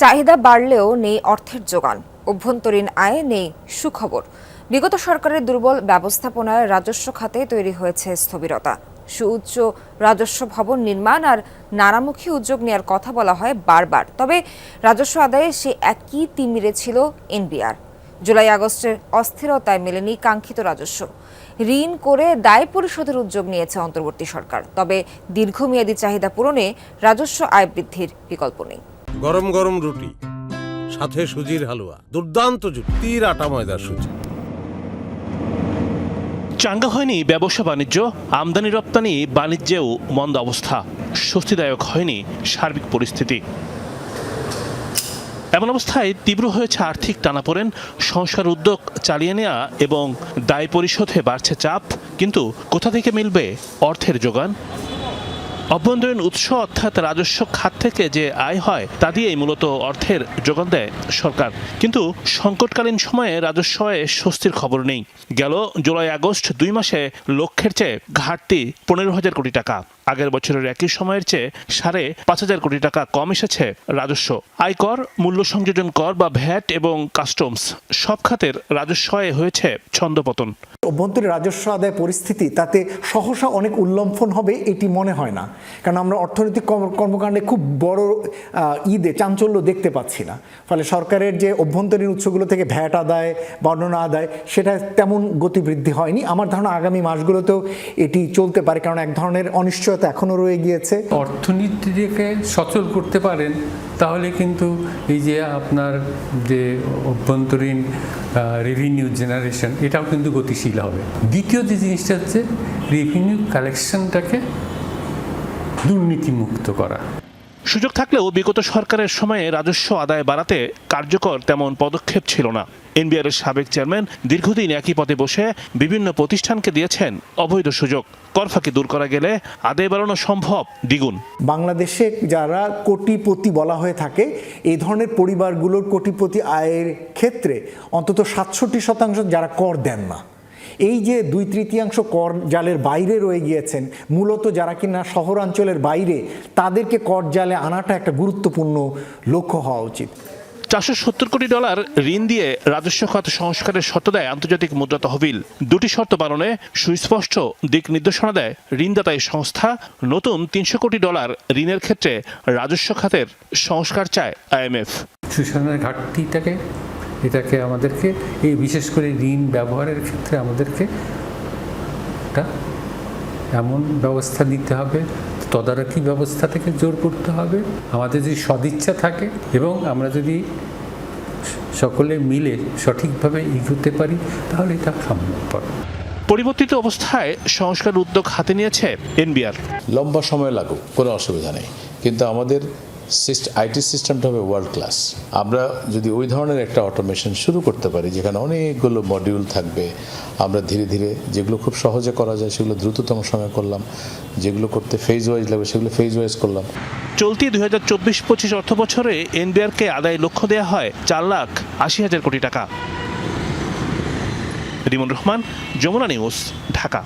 চাহিদা বাড়লেও নেই অর্থের যোগান। অভ্যন্তরীণ আয়ে নেই সুখবর। বিগত সরকারের দুর্বল ব্যবস্থাপনায় রাজস্ব খাতে তৈরি হয়েছে স্থবিরতা। সুউচ্চ রাজস্ব ভবন নির্মাণ আর নানামুখী উদ্যোগ নেওয়ার কথা বলা হয় বারবার। তবে রাজস্ব আদায়ে সে একই তিমিরে ছিল এনবিআর। জুলাই আগস্টের অস্থিরতায় মেলেনি কাঙ্ক্ষিত রাজস্ব। ঋণ করে দায় পরিশোধের উদ্যোগ নিয়েছে অন্তর্বর্তী সরকার। তবে দীর্ঘমেয়াদী চাহিদা পূরণে রাজস্ব আয় বৃদ্ধির বিকল্প নেই। গরম গরম রুটি, সাথে সুজির হালুয়া, দুর্দান্ত জুটি, তীর আটা ময়দার সুজি। চাঙ্গা হয়নি ব্যবসা বাণিজ্য, আমদানি রপ্তানি বাণিজ্যেও মন্দ অবস্থা, স্বস্তিদায়ক হয়নি সার্বিক পরিস্থিতি। এমন অবস্থায় তীব্র হয়েছে আর্থিক টানাপোড়েন সংস্কার উদ্যোগ চালিয়ে নেওয়া এবং দায় পরিশোধে বাড়ছে চাপ, কিন্তু কোথা থেকে মিলবে অর্থের যোগান? অভ্যন্তরীণ উৎস অর্থাৎ রাজস্ব খাত থেকে যে আয় হয়, তা দিয়েই মূলত অর্থের যোগান দেয় সরকার। কিন্তু সংকটকালীন সময়ে রাজস্ব আয়ে স্বস্তির খবর নেই। গেল জুলাই আগস্ট দুই মাসে লক্ষ্যের চেয়ে ঘাটতি পনেরো হাজার কোটি টাকা। আগের বছরের একই সময়ের চেয়ে সাড়ে পাঁচ হাজার কোটি টাকা কম এসেছে রাজস্ব। আয়কর, মূল্য সংযোজন কর বা ভ্যাট এবং কাস্টমস সব খাতের রাজস্ব আয়ে হয়েছে ছন্দপতন। অভ্যন্তরীণ রাজস্ব আদায় পরিস্থিতি তাতে সহসা অনেক উল্লম্ফন হবে এটি মনে হয় না। কারণ আমরা অর্থনৈতিক কর্ম- কর্মকাণ্ডে খুব বড় ঈদে চাঞ্চল্য দেখতে পাচ্ছি না। ফলে সরকারের যে অভ্যন্তরীণ উৎসগুলো থেকে ভ্যাট আদায়, বর্ণনা আদায়, সেটা তেমন গতিবৃদ্ধি হয়নি। আমার ধারণা আগামী মাসগুলোতেও এটি চলতে পারে, কারণ এক ধরনের অনিশ্চয়তা এখনও রয়ে গিয়েছে। অর্থনীতিকে সচল করতে পারেন, তাহলে কিন্তু এই যে আপনার যে অভ্যন্তরীণ রেভিনিউ জেনারেশন এটাও কিন্তু গতিশীল হবে। দ্বিতীয় যে জিনিসটা হচ্ছে রেভিনিউ কালেকশনটাকে দুর্নীতিমুক্ত করা। সুযোগ থাকলেও বিগত সরকারের সময়ে রাজস্ব আদায় বাড়াতে কার্যকর তেমন পদক্ষেপ ছিল না। এনবিআর এর সাবেক চেয়ারম্যান দীর্ঘদিন একই পদে বসে বিভিন্ন প্রতিষ্ঠানকে দিয়েছেন অবৈধ সুযোগ। করফাকি দূর করা গেলে আদায় বাড়ানো সম্ভব, দ্বিগুণ। বাংলাদেশে যারা কোটিপতি বলা হয়ে থাকে, এই ধরনের পরিবারগুলোর কোটিপতি আয়ের ক্ষেত্রে অন্তত সাতষট্টি শতাংশ যারা কর দেন না। এই যে দুই তৃতীয়াংশ কর জালের বাইরে রয়ে গিয়েছেন মূলত যারা কিনা শহরাঞ্চলের বাইরে তাদেরকে কর জালে আনাটা একটা গুরুত্বপূর্ণ লক্ষ্য হওয়া উচিত। চারশো সত্তর কোটি ডলার ঋণ দিয়ে রাজস্ব খাত সংস্কারের শর্ত দেয় আন্তর্জাতিক মুদ্রা তহবিল। দুটি শর্ত পালনে সুস্পষ্ট দিক নির্দেশনা দেয় ঋণদাতা এই সংস্থা। নতুন তিনশো কোটি ডলার ঋণের ক্ষেত্রে রাজস্ব খাতের সংস্কার চায় আইএমএফ সুশাসনের ঘাটতিটাকে এটাকে আমাদেরকে এই বিশেষ করে ঋণ ব্যবহারের ক্ষেত্রে আমাদেরকে একটা এমন ব্যবস্থা নিতে হবে তদারকি ব্যবস্থা থেকে জোর করতে হবে আমাদের যদি সদিচ্ছা থাকে এবং আমরা যদি সকলে মিলে সঠিকভাবে এগোতে পারি তাহলে এটা সম্ভবপর। পরিবর্তিত অবস্থায় সংস্কার উদ্যোগ হাতে নিয়েছে এনবিআর। লম্বা সময় লাগুক কোনো অসুবিধা নেই। কিন্তু আমাদের আইটি সিস্টেমটা হবে ওয়ার্ল্ড ক্লাস আমরা যদি ওই ধরনের একটা অটোমেশন শুরু করতে পারি, যেখানে অনেকগুলো মডিউল থাকবে, আমরা ধীরে ধীরে যেগুলো খুব সহজে করা যায় সেগুলো দ্রুততম সময় করলাম, যেগুলো করতে ফেজ ওয়াইজ লাগবে সেগুলো ফেজ ওয়াইজ করলাম। চলতি দুই হাজার চব্বিশ পঁচিশ অর্থ বছরে এনবিআরকে আদায় লক্ষ্য দেওয়া হয় চার লাখ আশি হাজার কোটি টাকা। রিমন রহমান, যমুনা নিউজ, ঢাকা।